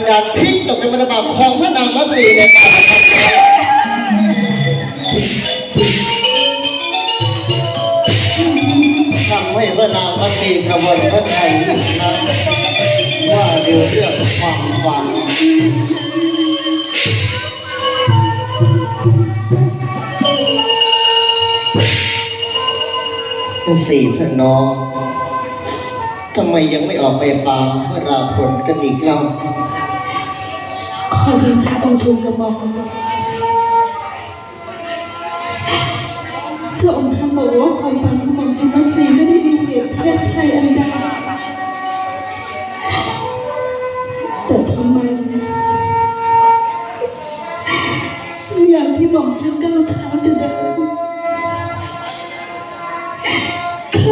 ขาดาลพิษตกในบรรดาบของพระนางมัสีในการทำให้พระนางมัสีกระวนพระไทยนั้นว่าเรื่องเรื่องความฝันสี่พระน้องทำไมยังไม่ออกไปปาเพื่อราผลกันอีกเล่า ขอเดชะองค์ทูลกระหม่อมพระองค์ท่านบอกว่าความฝันของหม่อมชันมัสสีไม่ได้มีเหตุเพศภัยอันใดแต่ทำไมอย่างที่หม่อมฉันก้าวเท้าจะเดิ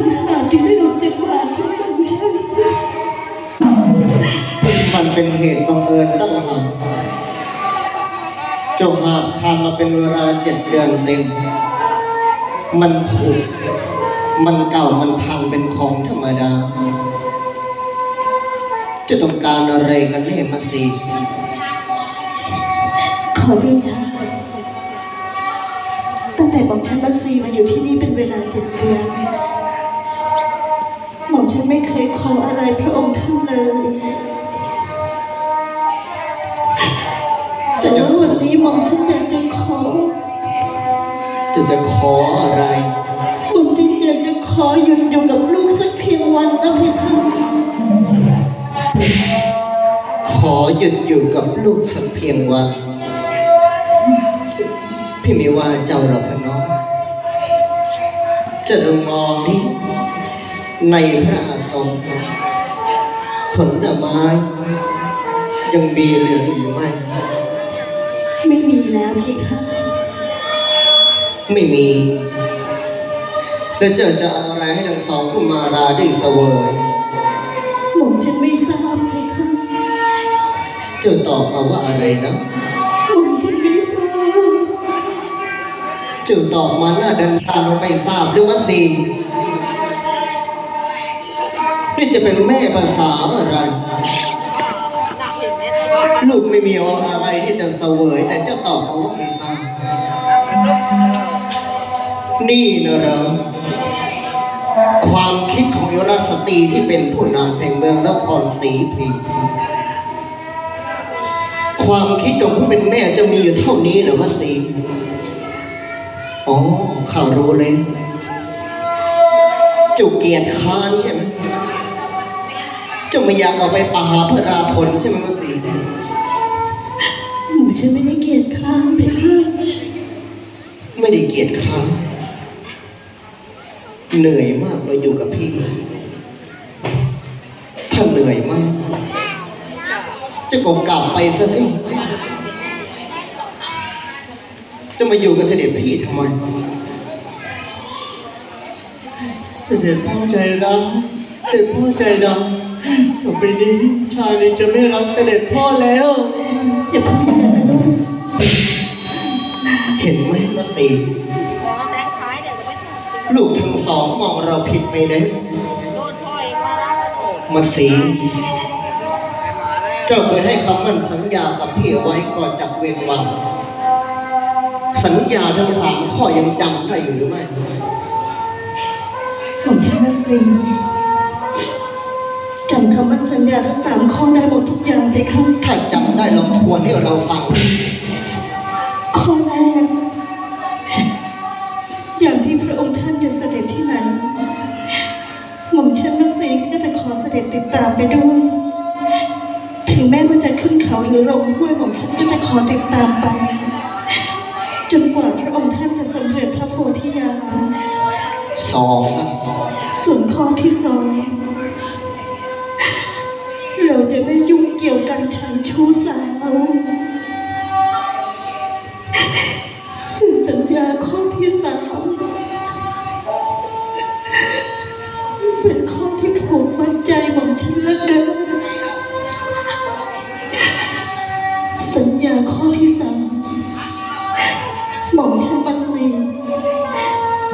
นข้าหาจึงได้หลุดจากหมาของหม่อมฉันมันเป็นเหตุบัง จงหากทานมาเป็นเวลาเจ็ดเดือนเต็ม มันผุมันเก่ามันพังเป็นของธรรมดา จะต้องการอะไรกันแน่มาสิขอเดชะตั้งแต่หม่อมฉันมัสซีมาอยู่ที่นี่เป็นเวลาเจ็ดเดือน หม่อมฉันไม่เคยขออะไรพระองค์ท่านเลย หม่อมฉันอยากจะขอจะจะขออะไร หม่อมฉันอยากจะขอหยุดอยู่กับลูกสักเพียงวันนะพี่ท่านขอหยุดอยู่กับลูกสักเพียงวัน พี่ไม่ว่าเจ้าหรอกพะน้องจะลองมองนี่ในพระอาสมผลไม้ยังมีเหลืออยู่ไหม ไม่มีแล้วพี่ค่ะไม่มีแล้วเจ้าจะเอาอะไรให้ทั้งสองกุมาราได้เสวยหม่อมฉันไม่ทราบพี่ค่ะเจ้าตอบมาว่าอะไรนะหม่อมฉันไม่ทราบเจ้าตอบมาหน้าเดินทางเราไม่ทราบหรือว่าสี่นี่จะเป็นแม่ภาษาอะไร ลูกไม่มีอะไรที่จะเสวย แต่เจ้าตอบมาว่าไม่ทราบนี่นะเหรอความคิดของยรสตรีที่เป็นผู้นำแห่งเมืองนครศรีพีความคิดของผู้เป็นแม่จะมีอยู่เท่านี้เหรือวะสีอ๋อข้ารู้เลยเจุกเกียรติค้านใช่ไหมเจ้าไม่อยากเอาไปปาหาเพื่อราผลใช่ไหมวะสี ฉันไม่ได้เกลียดคร้านพี่ค่ะไม่ได้เกียรติค้านเหนื่อยมากเราอยู่กับพี่ ถ้าเหนื่อยมาก จะกกลับไปซะสิ จะมาอยู่กับเสด็จพี่ทำไม เสด็จพ่อใจร้ายเสด็จพ่อใจดำต่อไปนี้ชาลีจะไม่รักเสด็จพ่อแล้ว อย่าพูดอย่างนั้นนะลูก เห็นไหมว่าสีขอแตงท้ายเดี๋ยวจะไปลูกทั้งสองมองเราผิดไปแล้วโดนพ่อเองมารับโอ้มาสีเจ้าเคยให้คำมั่นสัญญากับพี่เอาไว้ก่อนจากเวรวังสัญญาทั้งสามข้อยังจำได้อยู่หรือไม่หม่อมฉันนะสิจำคำมั่นสัญญาทั้งสามข้อได้หมดทุกอย่างเลยค่ะถ้าจำได้ลองทวนให้เราฟัง ติดตามไปด้วย ถึงแม้ว่าจะขึ้นเขาหรือลงห้วยหม่อมฉันก็จะขอติดตามไป จนกว่าพระองค์ท่านจะสำเร็จพระโพธิญาณสองอะส่วนข้อที่สองเราจะไม่ยุ่งเกี่ยวกันฉันชู้สาว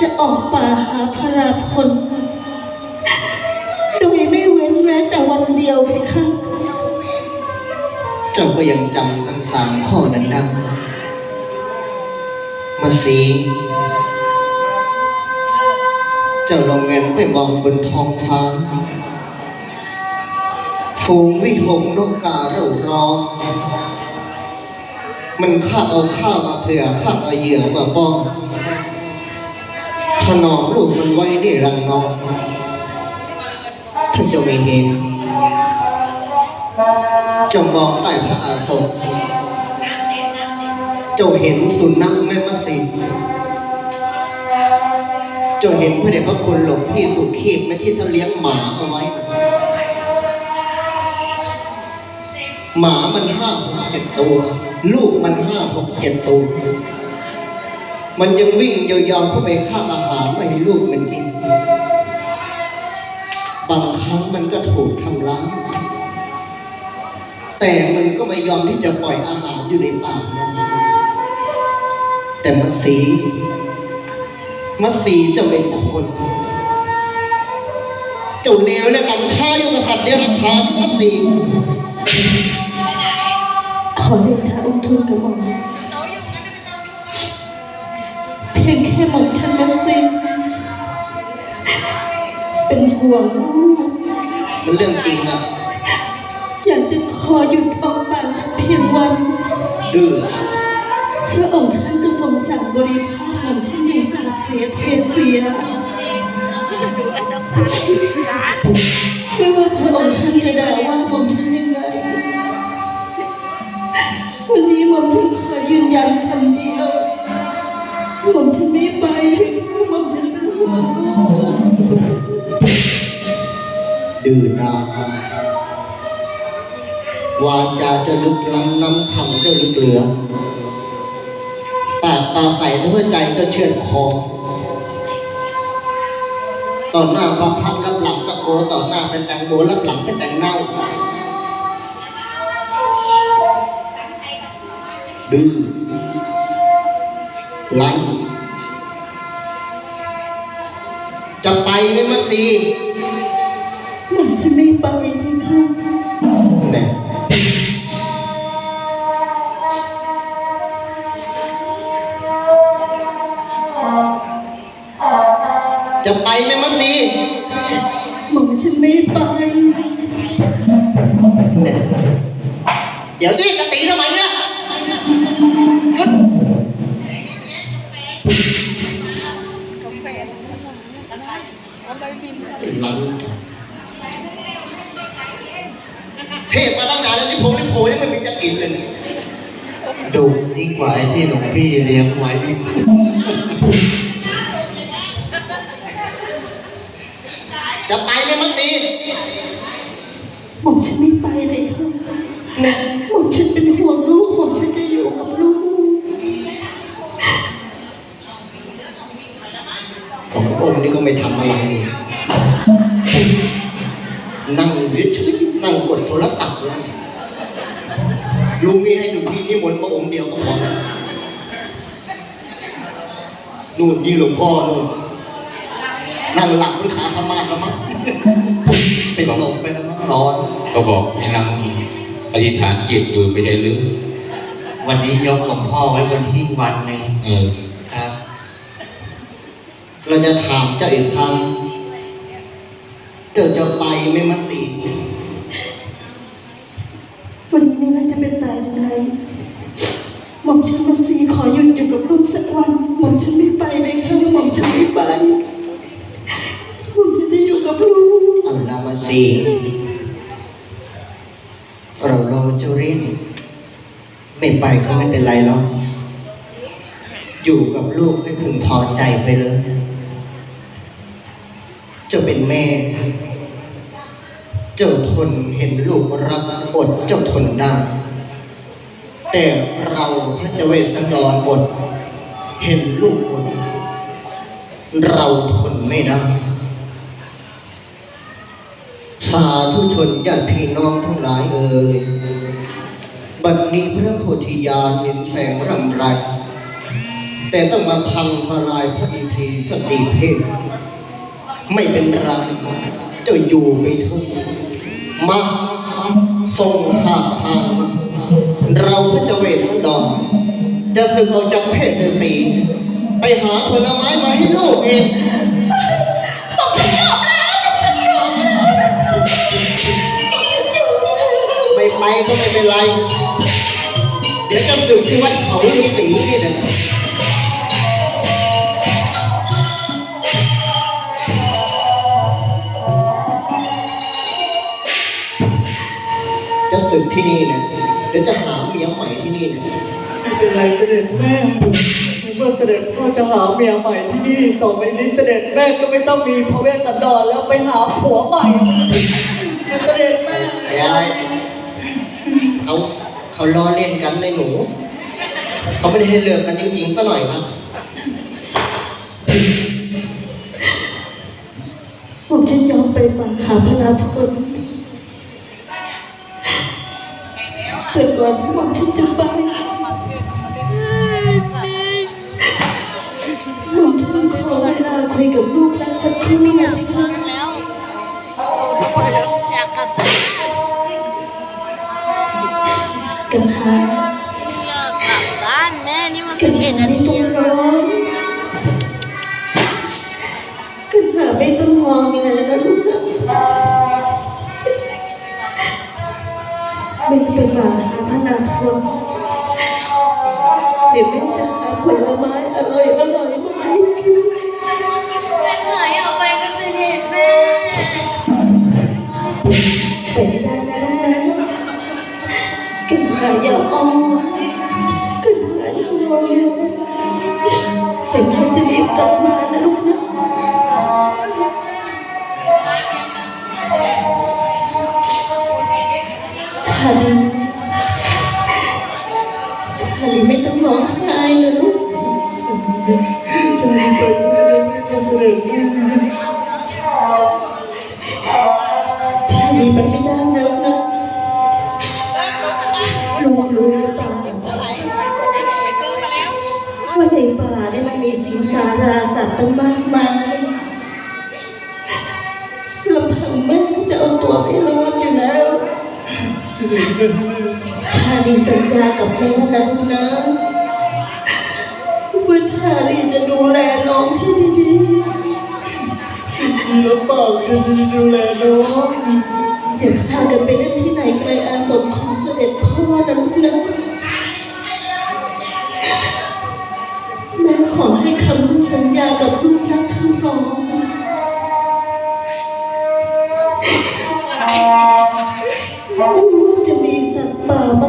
จะออกป่าหาพระราพลโดยไม่เว้นแม้แต่วันเดียวเพคะเจ้าก็ยังจำทั้งสามข้อนั้นได้มาสีเจ้าลองเงินไปมองบนท้องฟ้า ฝูงวิหงนกกาเร่าร้องมันข้าเอาข้าวมาเผื่อข้าเอาเหยื่อมาป้อง ถนอมลูกมันไว้ในรังนอนท่านเจ้าไม่เห็นเจ้ามองใต้พระอาสมเจ้าเห็นสุนัขแม่มัสีเจ้าเห็นพระเดชพระคุณหลวงพี่สุขีบไหมที่ท่านเลี้ยงหมาเอาไว้ หมามันห้าหกเจ็ดตัว ลูกมันห้าหกเจ็ดตัว มันยังวิ่งยาวๆเข้าไปฆ่าอาหารไม่ให้ลูกมันกิน บางครั้งมันก็ถูกทำร้ายแต่มันก็ไม่ยอมที่จะปล่อยอาหารอยู่ในปากมันแต่มัสีมัสีจะเป็นคนเจ้าเลวและกันท่ายู่กับสัตว์เดรัจฉานมัสีขอเดชะองค์ทูลกระหม่อม เพียงแค่หม่อมฉันนะสิ เป็นห่วงลูกมันเรื่องจริงอะอยากจะขอหยุดออกมาสักเพียงวัน ดื้อพระองค์ท่านก็ทรงสั่งบริพาทหม่อมฉันอย่างสาบเสียเทเสีย ดื้อนาวาจาจะลึกล้ำน้ำคำจะลึกเหลือ ปากปลาใส่หัวใจก็เชื่อดคอต่อหน้าพระพักตร์รับหลังตะโกต่อหน้าเป็นแตงโมรับหลังเป็นแตงเน่าดื้อลันจะไปไหมมาสี อมฉันไม่ไปนะคะแน่จะไปไหมมาสีหม่อมฉันไม่ไปแน่เดี๋ยวดิจะตีทำไมเนี่ยหยุดหลัง เทพมาตั้งนานแล้วนี่ผมนี่โผล่ยังไม่มีจะกินเลยดุยิ่งกว่าไอ้ที่หลวงพี่เลี้ยงไว้นี่จะไปไหมมังสีหม่อมฉันไม่ไปเลยค่ะหม่อมฉันเป็นห่วงลูกหม่อมฉันจะอยู่กับลูกของพระองค์นี่ก็ไม่ทำอะไรเลยนั่ นู่นยิงหลวงพ่อนู่นนั่งหลับบนขาธรรมาสแล้วมั้งเป็นลมไปแล้วมั้งนอนก็บอกให้นั่งอธิษฐานจิตอยู่ไม่ใช่หรือวันนี้ยกหลวงพ่อไว้บนที่วันหนึ่งเออครับ เราจะถามเจ้าอีกคำเจ้าจะไปไหม่มาสี ฉันไม่ไปเลยค่ะหม่อมฉันไม่ไปหม่อมฉันจะอยู่กับลูกเอาละมาสีเรารอจ้าเร่นไม่ไปก็ไม่เป็นไรหรอกอยู่กับลูกให้พึงพอใจไปเลยจ้าเป็นแม่ เจ้าทนเห็นลูกรักอดเจ้าทนได้แต่เราพระเจเวสสันดรอด เห็นลูกอดเราทนไม่ได้สาธุชนญาติพี่น้องทั้งหลายเอ่ยบัดนี้พระโพธิญาณเห็นแสงรำไร แต่ต้องมาพังทลายพระอิทีสติเพศไม่เป็นไรจะอยู่ไปเถอะมาส่งหาทางมา พระเจาเวสสันดร จะสึกออกจากเพศฤาษีไปหาผลไม้มาให้ลูกเองไม่ไปก็ไม่เป็นไร เดี๋ยวจะสึกที่วัดเขาฤาษีนี่นะจะสึกที่นี่นะเดี๋ยวจะหาเมียใหม่ที่นี่นะ เป็นไรเสด็จแม่เมื่อเสด็จพ่อจะหาเมียใหม่ที่นี่ต่อไปนี้เสด็จแม่ก็ไม่ต้องมีพระเวสสันดรแล้วไปหาผัวใหม่เสด็จแม่ไอ้อะไรเขาเขาล้อเล่นกันในหนูเขาไม่ได้ให้เลิกกันจริงๆซะหน่อยครับผมฉันยอมไปมาหาพระราทนแต่ก่อนที่ผมฉันจะไป สักครู่นะพี่คะแล้วอยากกลับบ้านกันหาอยากกลับบ้านแม่นี่มันกัสินบเอ็หาดนาไม่ทีต้องแล้วร้องกันหาไม่ต้องมองเลยนะลูกนะไม่เป็นมาหาพระนาทนเดี๋ยวแม่จะหาผลไม้อร่อยอาอย่าอ้อมกันหาอย่ามองอยู่แต่แค่จะรีบกลับมานะลูกนะชาลีชาลีไม่ต้องร้องไห้นะลูกจะไปเสด็จแชาลีสัญญากับแม่นั้นนะว่าชาลีจะดูแลน้องให้ดีลำบากจะดูแลน้องๆอย่าพากันไปเล่นที่ไหนไกลอาสมของเสด็จพ่อนะลูกนะแม่ขอให้คำมั่นสัญญากับลูกรักทั้งสองไป่า